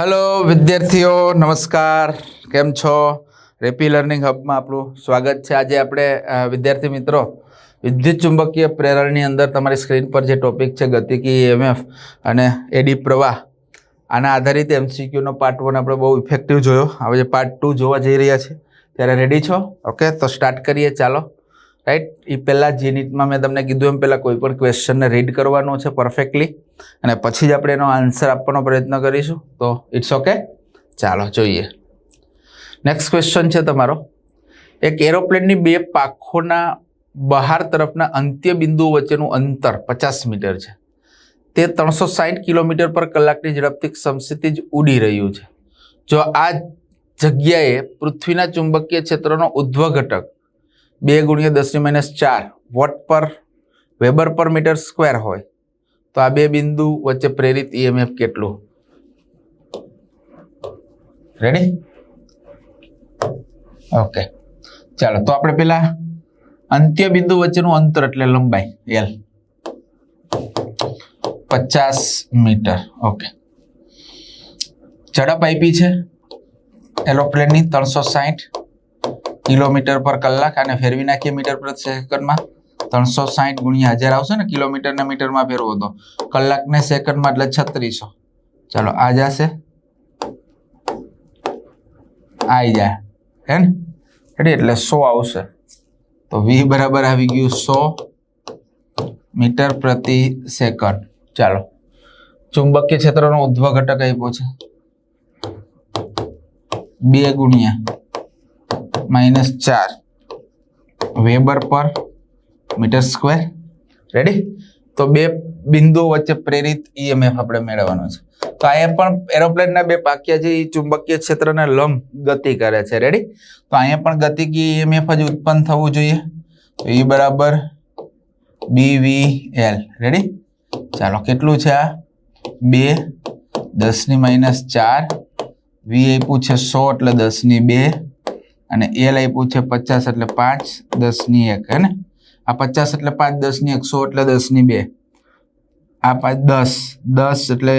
Hello વિદ્યાર્થીઓ, નમસ્કાર. કેમ છો? રેપી લર્નિંગ હબમાં આપણું સ્વાગત છે. આજે આપણે વિદ્યાર્થી મિત્રો, વિદ્યુત ચુંબકીય પ્રેરણની અંદર તમારી સ્ક્રીન પર જે ટોપિક છે ગતિકી એમએફ અને એડી પ્રવાહ, આના આધારિત એમસીક્યુનો પાર્ટ વન આપણે બહુ ઇફેક્ટિવ જોયો. હવે જે પાર્ટ ટુ જોવા જઈ રહ્યા છે, ત્યારે રેડી છો? ઓકે તો સ્ટાર્ટ કરીએ. ચાલો. રાઈટ એ પહેલાં જે નીટમાં મેં તમને કીધું એમ પહેલાં કોઈ પણ ક્વેશ્ચનને રીડ કરવાનો છે પરફેક્ટલી અને પછી જ આપણે એનો આન્સર આપવાનો પ્રયત્ન કરીશું. તો ઇટ્સ ઓકે ચાલો, જોઈએ. નેક્સ્ટ ક્વેશ્ચન છે તમારો. એક એરોપ્લેનની બે પાખોના બહાર તરફના અંત્ય બિંદુઓ વચ્ચેનું અંતર પચાસ મીટર છે. તે ત્રણસો સાઠ કિલોમીટર પર કલાકની ઝડપથી સમસ્થિતિ જ ઉડી રહ્યું છે. જો આ જગ્યાએ પૃથ્વીના ચુંબકીય ક્ષેત્રનો ઉધ્વ ઘટક બે ગુણ્યા દસની માઇનસ ચાર. વોટ પર વેબર પર મીટર સ્ક્વેર હોય. તો આ બે બિંદુ વચ્ચે પ્રેરિત ઈએમએફ કેટલું? રેડી ઓકે ચાલો, તો આપણે પેલા અંત્ય બિંદુ વચ્ચેનું અંતર એટલે લંબાઈ. એલ પચાસ મીટર. ઓકે ઝડપ આપી છે. એરોપ્લેનની ત્રણસો સાઠ કિલોમીટર પર કલાક અને ફેરવી નાખીએ મીટર પ્રતિ સેકન્ડમાં? ત્રણસો સાઠ ગુણ્યા હજાર આવશે ને? કિલોમીટર ને મીટરમાં ફેરવો તો. કલાક ને સેકન્ડમાં એટલે છત્રીસો. ચાલો, આ જશે. આવી જાય. હે ને? એટલે સો આવશે. તો વી બરાબર આવી ગયું સો મીટર પ્રતિ સેકન્ડ. ચાલો. ચુંબકીય ક્ષેત્રનો ઉદ્ભવ ઘટક આપ્યો છે. બે ગુણ્યા. માઇનસ ચાર. વેબર પર મીટર સ્ક્વેર રેડી તો બે બિંદુઓ વચ્ચે પ્રેરિત ઈએમએફ આપણે મેળવવાનો છે. તો અહીંયા પણ એરોપ્લેનના બે પાક્યા છે એ ચુંબકીય ક્ષેત્રને લંબ ગતિ કરે છે. રેડી તો અહીંયા પણ ગતિકી ઈએમએફ જ ઉત્પન્ન થવું જોઈએ. તો એ બરાબર બી વી એલ રેડી ચાલો, કેટલું છે આ? બે, દસની માઇનસ ચાર. વી આપ્યું છે સો, એટલે દસની બે. અને એલ આપ્યું છે પચાસ એટલે પાંચ દસની એક, હે ને? આ પચાસ એટલે પાંચ દસની એક, સો એટલે દસની બે. આ પાંચ દસ દસ એટલે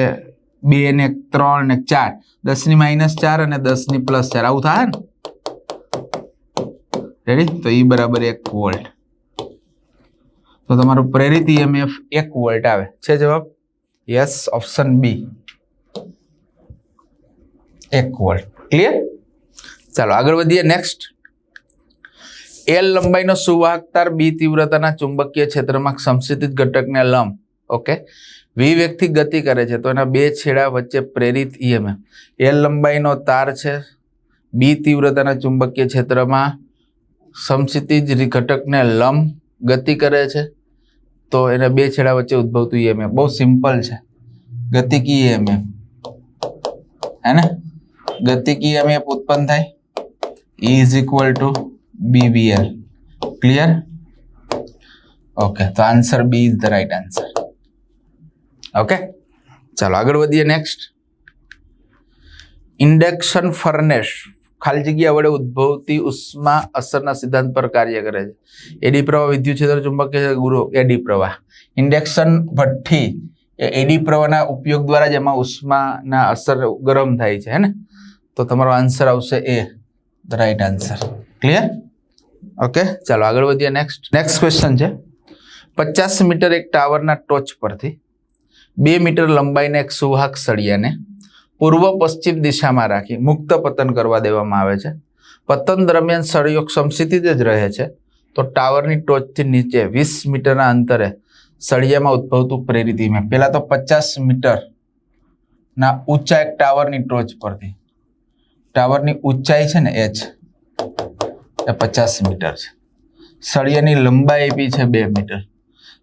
બે ને ત્રણ ને ચાર. દસની માઇનસ ચાર અને દસની પ્લસ ચાર. આવું થાય ને? રેડી તો એ બરાબર એક વોલ્ટ. તો તમારું પ્રેરિત ઈએમએફ એક વોલ્ટ આવે. છે જવાબ? યસ ઓપ્શન બી એક વોલ્ટ. ક્લિયર ચાલો, આગળ વધીએ નેક્સ્ટ એલ લંબાઈનો સુવાહકતાર બી તીવ્રતાના ચુંબકીય ક્ષેત્રમાં સમસ્થિત ઘટકને લંબ ઓકે વી વ્યક્તિ ગતિ કરે છે, તો એના બે છેડા વચ્ચે પ્રેરિત ઈએમએફ એલ લંબાઈનો તાર છે બી તીવ્રતાના ચુંબકીય ક્ષેત્રમાં સમસ્થિતિજ ઘટકને લંબ ગતિ કરે છે, તો એના બે છેડા વચ્ચે ઉદ્ભવતું ઈએમએફ બહુ સિમ્પલ છે. ગતિકી ઈએમએફ હે ને? ગતિકી ઈએમએફ ઉત્પન્ન થાય. E is equal to BVL clear okay તો answer B is the right answer okay ચાલો, આગળ વધીએ નેક્સ્ટ ઇન્ડક્શન ફર્નેસ ખાલી જગ્યા વડે ઉદ્ભવતી ઉષ્મા અસરના સિદ્ધાંત પર કાર્ય કરે છે. એડી પ્રવાહ વિદ્યુત ક્ષેત્ર ચુંબકીય ગુરુ એડી પ્રવાહ. ઇન્ડક્શન ભઠ્ઠી એ એડી પ્રવાહના ઉપયોગ દ્વારા જ એમાં ઉષ્માના અસર ગરમ થાય છે, હે ને? તો તમારો આન્સર આવશે A the right answer clear okay ચાલો આગળ વધીએ નેક્સ્ટ નેક્સ્ટ ક્વેશ્ચન છે. પચાસ મીટર એક ટાવરના ટોચ પરથી બે મીટર લંબાઈના એક સુવાહક સળિયાને પૂર્વ પશ્ચિમ દિશામાં રાખી મુક્ત પતન કરવા દેવામાં આવે છે. પતન દરમિયાન સળિયો સમસ્થિત જ રહે છે. તો ટાવરની ટોચથી નીચે વીસ મીટરના અંતરે સળિયામાં ઉદ્ભવતું પ્રેરિત ઇમેજ પહેલાં તો પચાસ મીટરના ઊંચા એક ટાવરની ટોચ પરથી. ટાવરની ઊંચાઈ છે ને એચ, એ પચાસ મીટર છે. સળિયાની લંબાઈ આપી છે બે મીટર.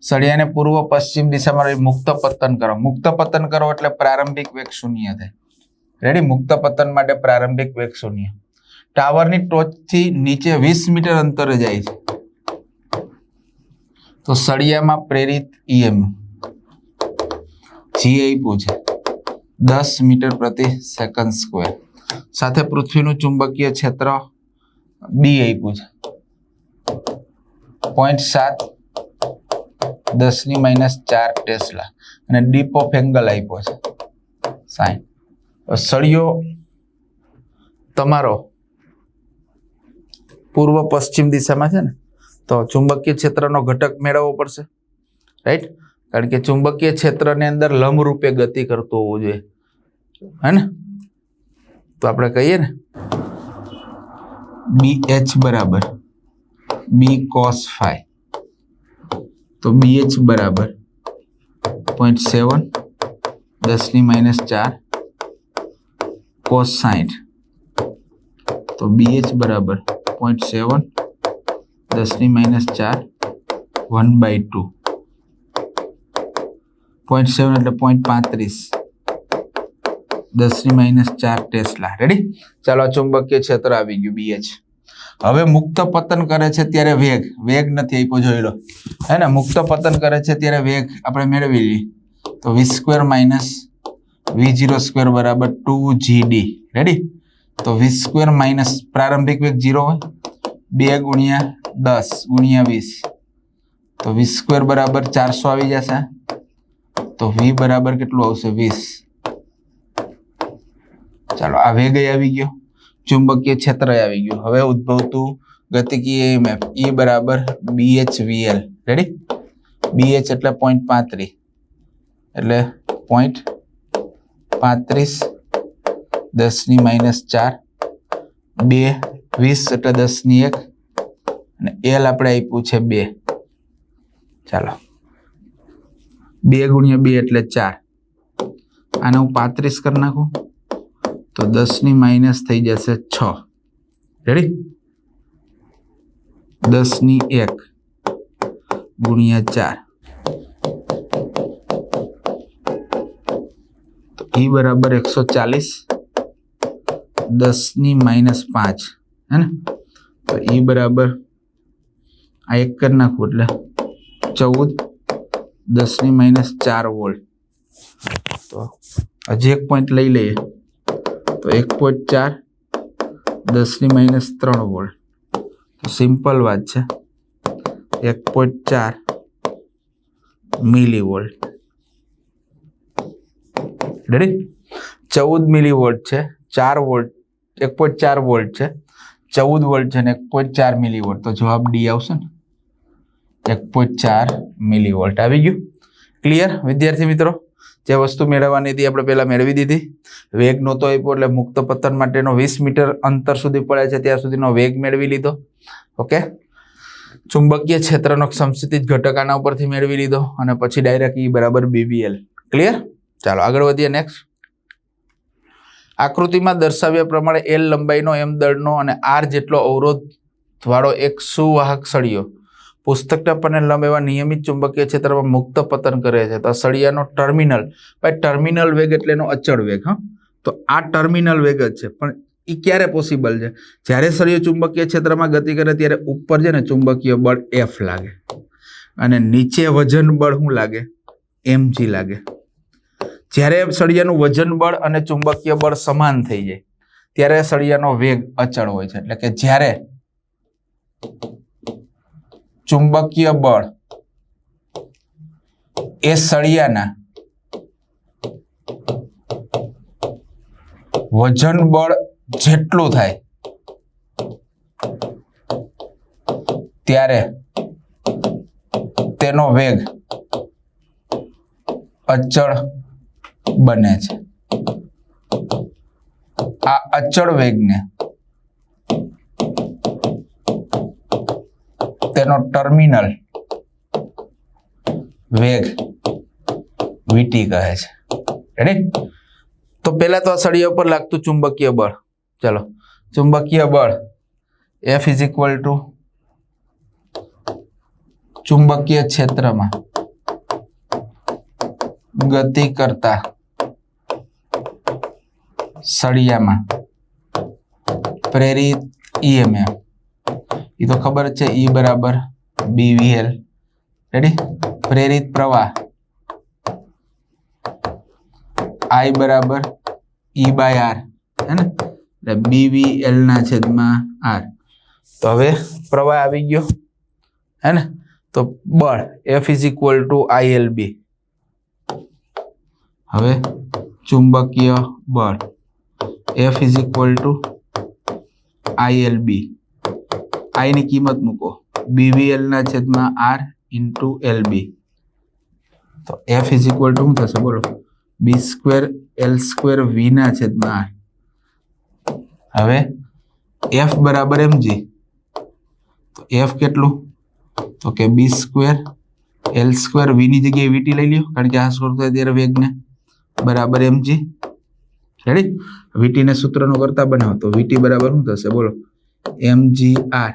સળિયાને પૂર્વ પશ્ચિમ દિશામાં મુક્ત પતન કરો. મુક્ત પતન કરો એટલે પ્રારંભિક વેગ શૂન્ય થાય. રેડી મુક્ત પતન માટે પ્રારંભિક વેગ શૂન્ય. ટાવરની ટોચથી નીચે વીસ મીટર અંતરે જાય છે. તો સળિયામાં પ્રેરિત ઈએમ જી આપ્યું છે. દસ મીટર પ્રતિ સેકન્ડ સ્ક્વેર સાથે પૃથ્વીનું ચુંબકીય ક્ષેત્ર બી આપ્યું છે. પોઈન્ટ સાત, દસની માઇનસ ચાર ટેસ્લા. અને ડીપ ઓફ એંગલ આપ્યો છે. સાઈન. સળિયો તમારો પૂર્વ પશ્ચિમ દિશામાં છે ને, તો ચુંબકીય ક્ષેત્રનો ઘટક મેળવવો પડશે. રાઈટ કારણ કે ચુંબકીય ક્ષેત્રની અંદર લંબરૂપે ગતિ કરતું હોવું જોઈએ. હે ને? તો આપણે કહીએ ને? બી એચ બરાબર. B cos phi. તો બી એચ બરાબર. પોઈન્ટ સેવન દસની માઇનસ ચાર, કોસ સાઠ તો બી એચ બરાબર. પોઈન્ટ સેવન દસની માઇનસ ચાર one by two point seven એટલે પોઈન્ટ પાંત્રીસ. દસની માઇનસ ચાર ટેસ્લા. રેડી ચાલો આ ચુંબકીય ક્ષેત્ર આવી ગયું બીએચ હવે મુક્ત પતન કરે છે ત્યારે વેગ. વેગ નથી આપ્યો, જોઈ લો. હે ને? મુક્ત પતન કરે છે ત્યારે વેગ આપણે મેળવી લઈએ. તો V square minus V zero square બરાબર ટુ જીડી રેડી તો વી સ્ક્વેર માઇનસ પ્રારંભિક વેગ જીરો હોય. બે ગુણ્યા દસ ગુણ્યા વીસ. તો વી સ્ક્વેર બરાબર ચારસો આવી જશે. તો વી બરાબર કેટલું આવશે? વીસ. ચાલો, આ વેગ આવી ગયો. ચુંબકીય ક્ષેત્ર આવી ગયું. હવે ઉદ્ભવતું ગતિકીય EMF E બરાબર બીએચ વીએલ રેડી બીએચ એટલે પોઈન્ટ પાંત્રીસ. એટલે પોઈન્ટ પાંત્રીસ દસની માઇનસ ચાર, બે, વીસ એટલે દસની એક, અને એલ આપણે આપ્યું છે બે. ચાલો. બે ગુણ્યા બે એટલે ચાર. આને હું પાંત્રીસ કરી નાખું. તો દસની માઇનસ થઈ જશે છ. રેડી દસની એક ગુણ્યા ચાર. તો ઈ બરાબર એકસો ચાલીસ. દસની માઇનસ પાંચ. હે ને તો ઈ બરાબર આ એક કરી નાખવું એટલે ચૌદ. દસની માઇનસ ચાર વોલ્ટ. તો હજી એક પોઈન્ટ લઈ લઈએ. તો એક પોઈન્ટ ચાર, દસની માઇનસ ત્રણ વોલ્ટ તો સિમ્પલ વાત છે. એક પોઈન્ટ ચાર મિલી વોલ્ટ રેડી ચૌદ મિલી વોલ્ટ છે, ચાર વોલ્ટ એક પોઈન્ટ ચાર વોલ્ટ છે, ચૌદ વોલ્ટ છે ને એક પોઈન્ટ ચાર મિલી વોલ્ટ તો જવાબ ડી આવશે ને? એક પોઈન્ટ ચાર મિલી વોલ્ટ આવી ગયું. ક્લિયર વિદ્યાર્થી મિત્રો? જે વસ્તુ મેળવવાની હતી, આપણે પહેલાં મેળવી દીધી. વેગ નહોતો આપ્યો, એટલે મુક્ત પતન માટેનો વીસ મીટર અંતર સુધી પડે છે, ત્યાં સુધીનો વેગ મેળવી લીધો. ઓકે? ચુંબકીય ક્ષેત્રનો સમસ્થિત ઘટક આના ઉપરથી મેળવી લીધો, અને પછી ડાયરેક્ટ ઈ બરાબર બીબીએલ ક્લિયર ચાલો, આગળ વધીએ નેક્સ્ટ આકૃતિમાં દર્શાવ્યા પ્રમાણે એલ લંબાઈનો એમ દળનો અને આર જેટલો અવરોધ વાળો એક સુવાહક સળિયો. પુસ્તકના પરને લંબ એવા નિયમિત ચુંબકીય ક્ષેત્રમાં મુક્ત પતન કરે છે. તો સળિયાનો ટર્મિનલ, ભાઈ ટર્મિનલ વેગ એટલે એનો અચળ વેગ, હા. તો આ ટર્મિનલ વેગ જ છે. પણ એ ક્યારે પોસિબલ છે? જ્યારે સળિયો ચુંબકીય ક્ષેત્રમાં ગતિ કરે ત્યારે ઉપર છે ને ચુંબકીય બળ એફ લાગે. અને નીચે વજન બળ શું લાગે? એમજી લાગે. જ્યારે સળિયાનું વજન બળ અને ચુંબકીય બળ સમાન થઈ જાય, ત્યારે સળિયાનો વેગ અચળ હોય છે. એટલે કે જ્યારે ચુંબકીય બળ એ સળિયાના વજન બળ જેટલું થાય ત્યારે તેનો વેગ અચળ બને છે. આ અચળ વેગને તેનો ટર્મિનલ વેગ વીટી કહે છે. રેડી તો પહેલા તો આ સળિયા ઉપર લાગતું ચુંબકીય બળ. ચલો. ચુંબકીય બળ એફ ઇઝ ઇક્વલ ટુ ચુંબકીય ક્ષેત્રમાં ગતિ કરતા સળિયામાં પ્રેરિત ઈએમએફ એ તો ખબર જ છે, ઈ બરાબર બીવીએલ રેડી પ્રેરિત પ્રવાહ. આઈ બરાબર ઈ બાય આર હે ને? એટલે બીવીએલ ના છેદમાં આર તો હવે પ્રવાહ આવી ગયો. હે ને? તો બળ F is equal to IL B હવે ચુંબકીય બળ F is equal to ILB આઈની કિંમત મૂકો. બીવીએલ ના છેદમાં આર ઇન્ટુ એલ બી તો એફ ઇઝ ઇક્વલ ટુ શું થશે? બોલો. B square L square V ના છેદમાં આર હવે એફ બરાબર એમ જી તો એફ કેટલું? તો કે B square L square V ની જગ્યાએ વીટી લઈ લ્યો. કારણ કે આ સ્કોર થાય ત્યારે વેગને? બરાબર એમ જી રેડી વીટી ને સૂત્રનો કરતા બનાવો. તો વીટી બરાબર શું થશે? બોલો. એમ જી આર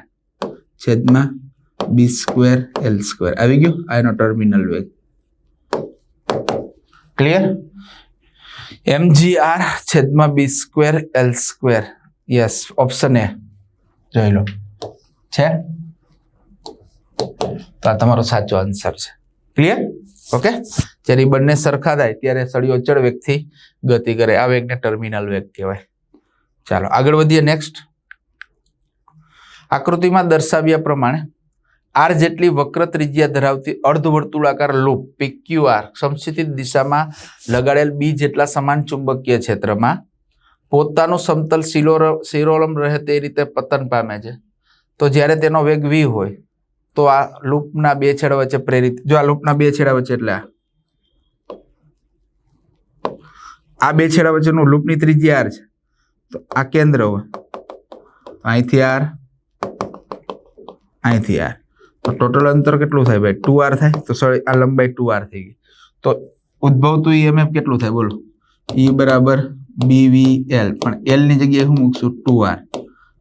છેદમાં બી સ્ક્વેર એલ સ્ક્વેર આવી ગયું? આ એનો ટર્મિનલ વેગ ક્લિયર એમ જી આર છેદમાં B square L square yes option A જોઈ લો. છે? તો આ તમારો સાચો આન્સર છે. ક્લિયર ઓકે જ્યારે બંને સરખા થાય, ત્યારે સળીઓ ચડ વેગથી ગતિ કરે. આ વેગને ટર્મિનલ વેગ કહેવાય. ચાલો, આગળ વધીએ નેક્સ્ટ આકૃતિમાં દર્શાવ્યા પ્રમાણે આર જેટલી વક્ર ત્રિજ્યા ધરાવતી અર્ધવર્તુળાકાર લૂપ, પીક્યુઆર સમક્ષિતિત દિશામાં લગાડેલ બી જેટલા સમાન ચુંબકીય ક્ષેત્રમાં પોતાનું સમતલ શિલોર શિરોલમ રહે તે રીતે પતન પામે છે. તો જ્યારે તેનો વેગ વી હોય, તો આ લૂપના બે છેડા વચ્ચે પ્રેરિત જો આ લૂપના બે છેડા વચ્ચે એટલે આ. બે છેડા વચ્ચેનું લૂપની ત્રિજ્યા આર છે. તો આ કેન્દ્ર હોય. અહીંથી આર અહીંથી આર તો ટોટલ અંતર કેટલું થાય ભાઈ? ટુ આર થાય? તો સોરી આ લંબાઈ ટુ આર થઈ ગઈ. તો ઉદ્ભવતું ઈએમએફ કેટલું થાય? બોલો. ઈ બરાબર બીવી એલ પણ એલની જગ્યાએ હું મૂકશું ટુ આર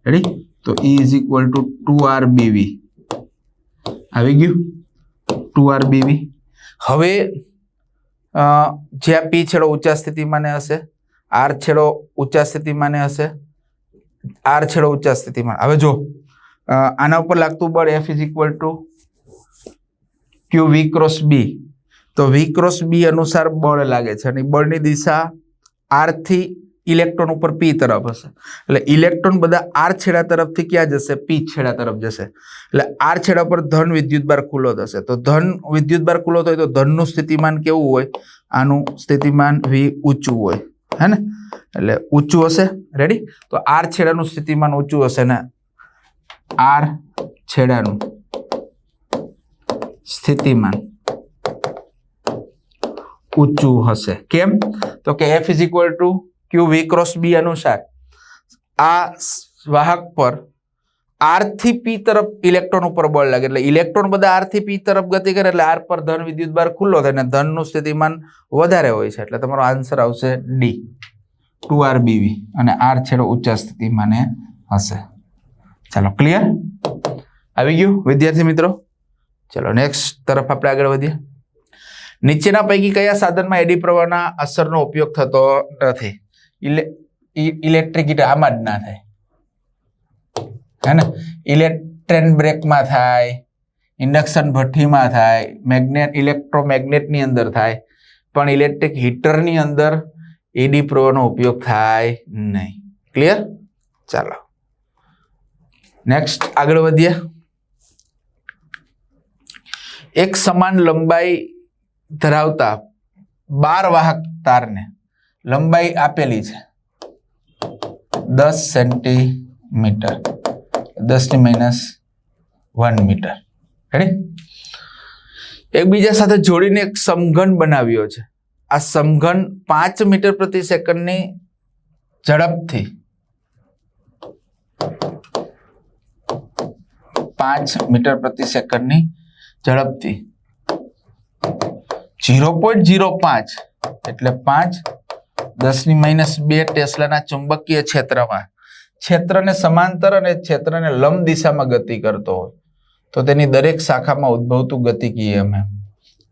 રેડી તો E is equal to two R BV આવી ગયું? ટુ આર બીવી હવે જ્યાં પી છેડો ઊંચા સ્થિતિમાને હશે આર છેડો ઊંચા સ્થિતિમાને હશે આર છેડો ઊંચા સ્થિતિમાં હવે જો આના ઉપર લાગતું બળ F is equal to Q V cross B તો વી ક્રોસ બી અનુસાર બળ લાગે છે અને બળની દિશા આરથી ઇલેક્ટ્રોન ઉપર પી તરફ હશે. એટલે ઇલેક્ટ્રોન બધા આર છેડા તરફથી ક્યાં જશે? પી છેડા તરફ જશે. એટલે આર છેડા પર ધન વિદ્યુતભાર ખુલ્લો થશે. તો ધન વિદ્યુતભાર ખુલ્લો થાય તો ધનનું સ્થિતિમાન કેવું હોય? આનું સ્થિતિમાન વી ઊંચું હોય. હે ને? એટલે ઊંચું હશે. રેડી તો આર છેડાનું સ્થિતિમાન ઊંચું હશે ને આર છેડાનું સ્થિતિમાન ઊંચું હશે. કેમ? તો કે F is equal to Q V cross B અનુસાર આ વાહક પર આરથી પી તરફ ઇલેક્ટ્રોન ઉપર બળ લાગે. એટલે ઇલેક્ટ્રોન બધા આરથી પી તરફ ગતિ કરે એટલે આર પર ધન વિદ્યુત બાર ખુલ્લો થાય અને ધનનું સ્થિતિમાન વધારે હોય છે. એટલે તમારો આન્સર આવશે ડી ટુ આર બીવી અને આર છેડો ઊંચા સ્થિતિમાને હશે. ચાલો ક્લિયર આવી ગયું, વિદ્યાર્થી મિત્રો? ચલો નેક્સ્ટ તરફ આપણે આગળ વધીએ. નીચેના પૈકી કયા સાધનમાં એડી પ્રવાહના અસરનો ઉપયોગ થતો નથી? ઇલેક્ટ્રિક ઇલેક્ટ્રિક આમાં જ ના થાય. હે ઇલેક્ટ્રેન બ્રેકમાં થાય ઇન્ડક્શન ભઠ્ઠીમાં થાય મેગ્નેટ ઇલેક્ટ્રોમેગ્નેટની અંદર થાય, પણ ઇલેક્ટ્રિક હીટરની અંદર એડી પ્રવાહનો ઉપયોગ થાય નહીં. ક્લિયર ચાલો. નેક્સ્ટ આગળ વધીએ. એક સમાન લંબાઈ ધરાવતા બાર વાહક તારને લંબાઈ આપેલી છે. દસ સેન્ટીમીટર. દસની માઇનસ વન મીટર રેડી એકબીજા સાથે જોડીને એક સમઘન બનાવ્યો છે. આ સમઘન પાંચ મીટર પ્રતિ સેકન્ડની ઝડપથી પાંચ મીટર પ્રતિ સેકન્ડની ઝડપથી. ઝીરો પોઈન્ટ ઝીરો પાંચ એટલે પાંચ દસની માઇનસ બે ટેસ્લાના ચુંબકીય ક્ષેત્રમાં. ક્ષેત્રને સમાંતર અને ક્ષેત્રને લંબ દિશામાં ગતિ કરતો હોય. તો તેની દરેક શાખામાં ઉદ્ભવતું કહીએ અમે.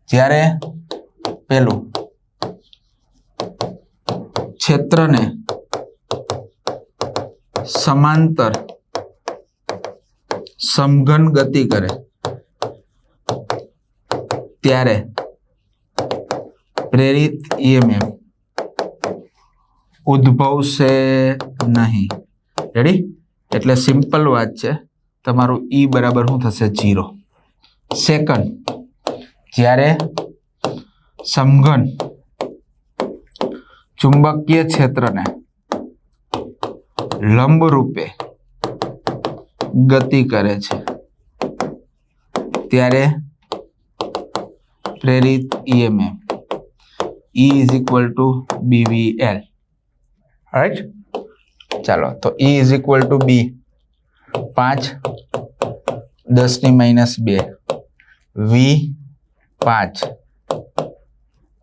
જ્યારે પેલું ક્ષેત્રને સમાંતર સમઘન ગતિ કરે. ત્યારે પ્રેરિત ઈએમએફ ઉદ્ભવશે નહીં. રેડી એટલે સિમ્પલ વાત છે. તમારું ઈ બરાબર શું થશે? જીરો સેકન્ડ જ્યારે સમઘન ચુંબકીય ક્ષેત્રને લંબ રૂપે ગતિ કરે છે. ત્યારે પ્રેરિત EMF E is equal to BVL right ચાલો, તો E is equal to B પાંચ દસની માઇનસ બે. વી પાંચ.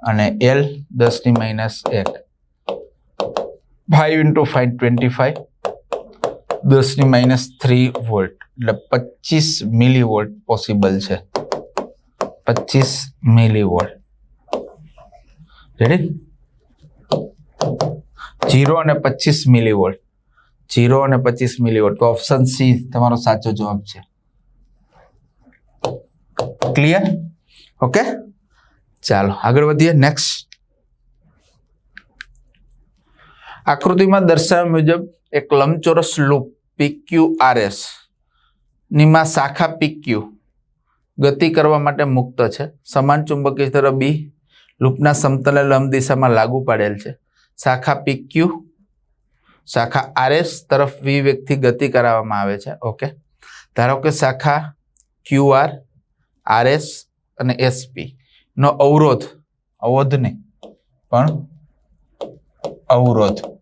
અને એલ દસની માઇનસ એક. Five into five twenty five દસની માઇનસ થ્રી વોલ્ટ એટલે પચીસ મિલી વોલ્ટ પોસિબલ છે. પચીસ મિલી વોલ્ટ રેડી જીરો અને પચીસ મિલી વોલ્ટ જીરો અને પચીસ મિલી વોલ્ટ તો ઓપ્શન સી તમારો સાચો જવાબ છે. ક્લિયર ઓકે ચાલો, આગળ વધીએ. નેક્સ્ટ આકૃતિમાં દર્શાવ્યા મુજબ એક લંબચોરસ લૂપ પીક્યુ આરએસ નીમાં શાખા પીક્યુ ગતિ કરવા માટે મુક્ત છે. સમાન ચુંબકીય ક્ષેત્ર બી લૂપના સમતલે લંબ દિશામાં લાગુ પાડેલ છે. શાખા પીક્યુ શાખા આરએસ તરફ વી વેગથી ગતિ કરાવવામાં આવે છે. ઓકે. ધારો કે શાખા ક્યુઆર આરએસ અને એસપી નો અવરોધ અવરોધ નહીં પણ અવરોધ.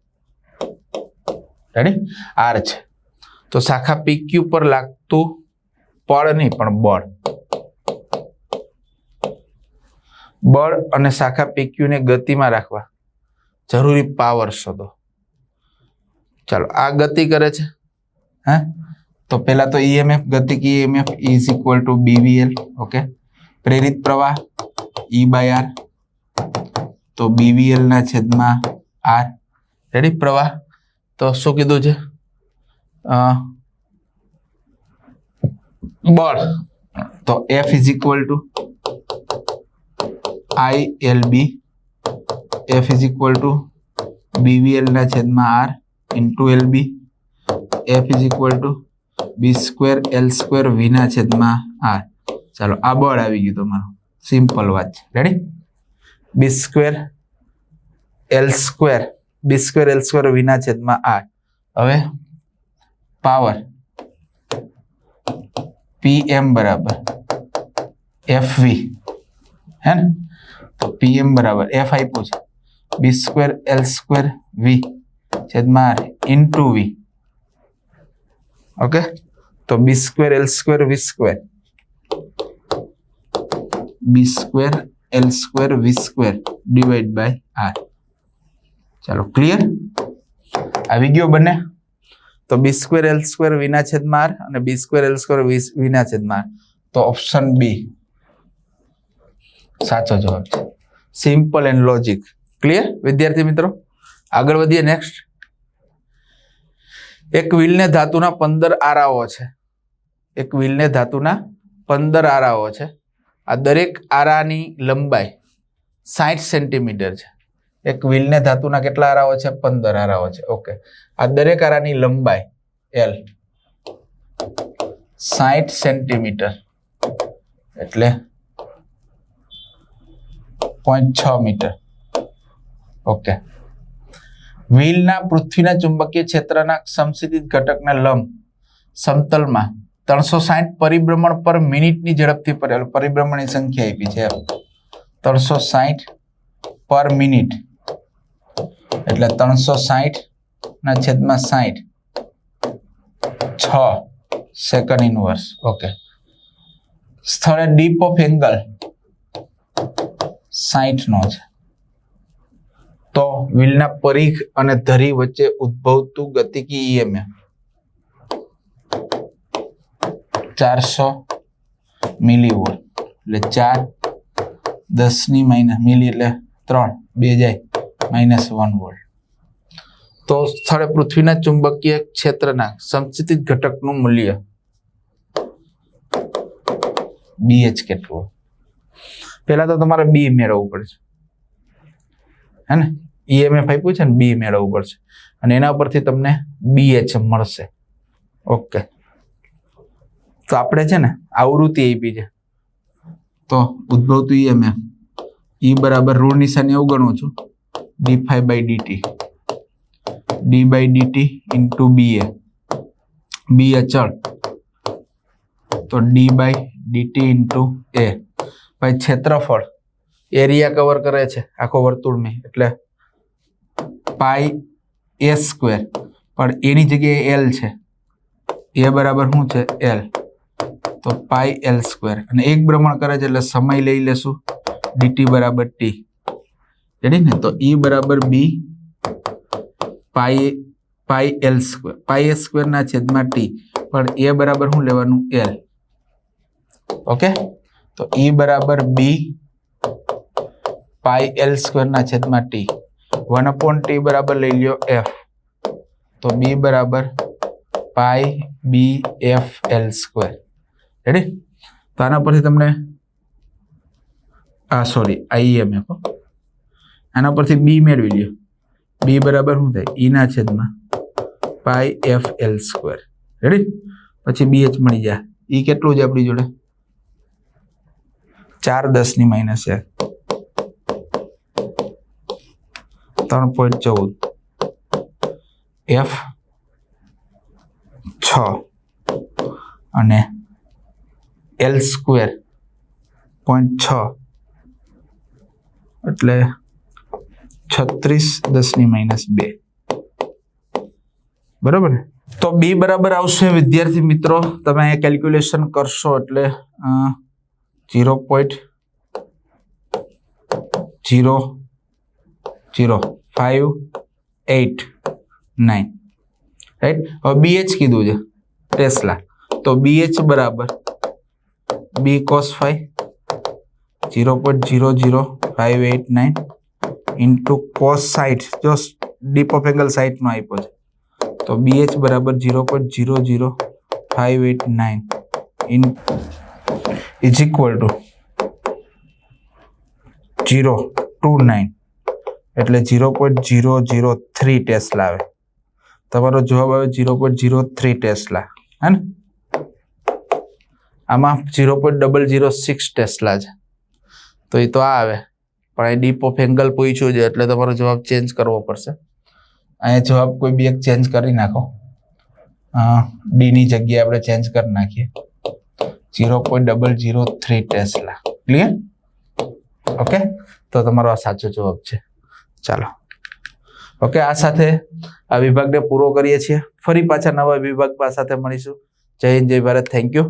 રેડી આર છે. તો શાખા પીક્યુ પર લાગતું પળ નહીં પણ બળ. બળ અને શાખા પીક્યુ ને ગતિમાં રાખવા. જરૂરી પાવર શોધો. ચાલો, આ ગતિ કરે છે. હે? તો પહેલા તો EMF ગતિક EMF is equal to BVL okay પ્રેરિત પ્રવાહ ઈ બાય આર તો બીવીએલ ના છેદમાં આર રેડી પ્રવાહ. તો શું કીધું છે? બળ. તો F is equal to I L B F is equal to BVL ના છેદમાં R into L B F is equal to B square L square V ના છેદમાં આર ચાલો, આ બળ આવી ગયું તમારું. સિમ્પલ વાત છે. Ready B square L square B square L square V ના છેદમાં આર હવે પાવર પી એમ બરાબર. એફ વી હે ને? તો પી એમ બરાબર. એફ આપ્યું છે. B square L square V છેદમાં આર ઇન્ટુ વી ઓકે તો B square L square V square B square L square V square divide by R ચાલો ક્લિયર આવી ગયો બંને તો બી સ્ક્વેર એલ સ્ક્વેર વિના છેદમાં આર અને બી સ્ક્વેર એલ સ્ક્વેર વિના છેદમાં આર તો ઓપ્શન બી સાચો જવાબ છે. સિમ્પલ એન્ડ લોજિક ક્લિયર વિદ્યાર્થી મિત્રો? આગળ વધીએ નેક્સ્ટ એક વ્હીલને ધાતુના પંદર આરાઓ છે. એક વ્હીલને ધાતુના પંદર આરાઓ છે. આ દરેક આરાની લંબાઈ સાઠ સેન્ટીમીટર છે. એક વ્હીલને ધાતુના કેટલા આરાઓ છે? પંદર આરાઓ છે. ઓકે. આ દરેક આરાની લંબાઈ એલ સાઠ સેન્ટીમીટર. એટલે પોઈન્ટ છ મીટર. ઓકે. વ્હીલના પૃથ્વીના ચુંબકીય ક્ષેત્રના સમસિદ્ધિત ઘટકને લંબ સમતલમાં ત્રણસો સાઠ પરિભ્રમણ પર મિનિટની ઝડપથી પર- પરિભ્રમણની સંખ્યા આપી છે. ત્રણસો સાઠ પર મિનિટ. એટલે ત્રણસો સાહીઠ ના છેદમાં સાહીઠ છ સેકન્ડ ઇનવર્સ ઓકે સ્થળે ડીપ ઓફ એંગલ સાઈઠ નો છે. તો વ્હીલના પરીખ અને ધરી વચ્ચે ઉદ્ભવતું ગતિકી ઈએમએફ ચારસો મિલી વોલ્ટ એટલે ચાર દસની માઇનસ મિલી એટલે ત્રણ. બે જાય. માઇનસ વન વોલ્ટ તો સ્થળે પૃથ્વીના ચુંબકીય ક્ષેત્રના સંચિત ઘટકનું મૂલ્ય. બીએચ કેટલું પહેલા તો તમારે બી મેળવવું પડશે. હે ને? ઈએમએફ આપ્યું છે ને બી મેળવવું પડશે. અને એના ઉપરથી તમને બીએચ મળશે. ઓકે તો આપણે છે ને આવૃત્તિ આપી છે. તો ઉદ્ભવતું ઈએમએફ ઈ બરાબર ઋણ નિશાની અવગણું છું. D five by DT D by DT into B A B અચળ. તો D by DT into A ભાઈ, ક્ષેત્રફળ. એરિયા કવર કરે છે આખો વર્તુળમાં એટલે પાઈ એ સ્ક્વેર પણ એની જગ્યાએ એલ છે. એ બરાબર શું છે? એલ તો પાઈ એલ સ્ક્વેર અને એક ભ્રમણ કરે છે એટલે સમય લઈ લેશું. ડીટી બરાબર ટી રેડી ને તો ઈ બરાબર B pi pi L square pi L square ના છેદમાં ટી પણ એ બરાબર શું લેવાનું? એલ ઓકે તો ઈ બરાબર બી પાઈ એલ સ્ક્વેર ના છેદમાં ટી વન અપોન ટી બરાબર લઈ લ્યો એફ તો બી બરાબર pi B F L square ready તો આના પરથી તમને, આ સોરી આઈએમ એફ આના પરથી બી મેળવી લ્યો. બી બરાબર શું થાય? ઈના ના છેદમાં pi F L square ready પછી બી એચ મળી જાય. ઈ કેટલું છે આપણી જોડે? ચાર દસની માઇનસ એક ત્રણ પોઈન્ટ ચૌદ. એફ છ. અને એલ સ્ક્વેર પોઈન્ટ છ. એટલે છત્રીસ દસની માઇનસ બે. બરાબર? ને તો બી બરાબર આવશે, વિદ્યાર્થી મિત્રો. તમે અહીંયા કેલ્ક્યુલેશન કરશો એટલે zero point zero zero five eight nine right હવે બીએચ કીધું છે ટેસ્લા તો બીએચ બરાબર. B cos five zero point zero zero five eight nine into cos સાઈઠ જો ડીપ ઓફ એંગલ સાઈઠનો આપ્યો છે. તો બીએચ બરાબર zero point zero zero five eight nine in is equal to zero two nine એટલે zero point zero zero three tesla આવે. તમારો જવાબ આવે zero point zero three tesla હે ને? આમાં zero point double zero six tesla છે. તો એ તો આ આવે. પણ અહીં ડીપ ઓફ એંગલ પૂછ્યું છે, એટલે તમારો જવાબ ચેન્જ કરવો પડશે. અહીંયા જવાબ કોઈ બી એક ચેન્જ કરી નાખો. ડીની જગ્યાએ આપણે ચેન્જ કરી નાખીએ. Zero point double zero three tesla clear okay તો તમારો આ સાચો જવાબ છે. ચાલો. ઓકે આ સાથે આ વિભાગને પૂરો કરીએ છીએ. ફરી પાછા નવા વિભાગ સાથે મળીશું. જય હિન્દ, જય ભારત. Thank you